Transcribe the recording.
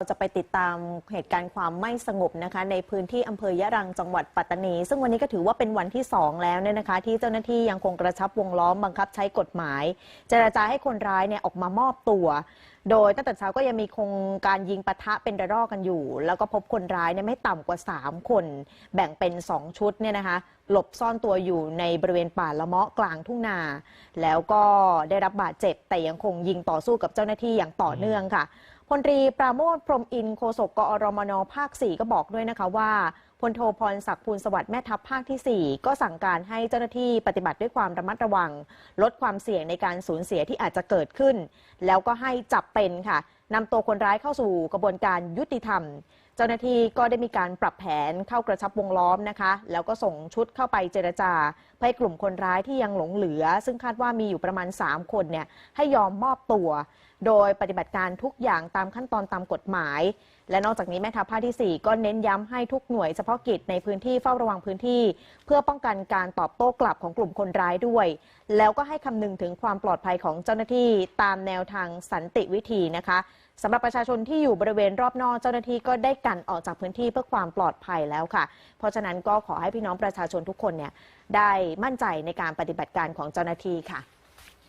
เราจะไปติดตามเหตุการณ์ความไม่สงบนะคะ ในพื้นที่อำเภอยะรังจังหวัดปัตตานี ซึ่งวันนี้ก็ถือว่าเป็นวันที่ 2 แล้วเนี่ยนะคะ ที่เจ้าหน้าที่ยังคงกระชับวงล้อมบังคับใช้กฎหมาย เจรจาให้คนร้ายเนี่ยออกมามอบตัว โดยตั้งแต่เช้าก็ยังมีคงการยิงปะทะเป็นระลอกกันอยู่ แล้วก็พบคนร้ายเนี่ยไม่ต่ำกว่า 3 คน แบ่งเป็น 2 ชุดเนี่ยนะคะ หลบซ่อนตัวอยู่ในบริเวณป่าละเมาะกลางทุ่งนา แล้วก็ได้รับบาดเจ็บแต่ยังคงยิงต่อสู้กับเจ้าหน้าที่อย่างต่อเนื่องค่ะ พลตรีปราโมทพรมอินโฆษกกอรมนภาค 4 ก็บอกด้วยนะคะว่า พลโทพรศักดิ์ภูลสวัสดิ์แม่ทัพภาคที่ 4 ก็สั่งการให้เจ้าหน้าที่ปฏิบัติด้วยความระมัดระวัง ลดความเสี่ยงในการสูญเสียที่อาจจะเกิดขึ้น แล้วก็ให้จับเป็นค่ะนำตัวคนร้ายเข้าสู่กระบวนการยุติธรรม เจ้าหน้าที่ก็ได้มีการปรับแผนเข้ากระชับวงล้อมนะคะ แล้วก็ส่งชุดเข้าไปเจรจาเพื่อให้กลุ่มคนร้ายที่ยังหลงเหลือ ซึ่งคาดว่ามีอยู่ประมาณ 3 คนเนี่ยให้ยอมมอบตัว โดยปฏิบัติการทุกอย่างตามขั้นตอนตามกฎหมาย และนอกจากนี้แม่ทัพภาคที่ 4 ก็เน้นย้ำให้ทุกหน่วยเฉพาะกิจในพื้นที่เฝ้าระวังพื้นที่ เพื่อป้องกันการตอบโต้กลับของกลุ่มคนร้ายด้วย แล้วก็ให้คำนึงถึงความปลอดภัยของเจ้าหน้าที่ตามแนวทางสันติวิธีนะคะสำหรับประชาชนที่อยู่บริเวณรอบนอกเจ้าหน้าที่ก็ได้กันออกจากพื้นที่เพื่อความปลอดภัยแล้วค่ะ เพราะฉะนั้นก็ขอให้พี่น้องประชาชนทุกคนเนี่ยได้มั่นใจในการปฏิบัติการของเจ้าหน้าที่ค่ะ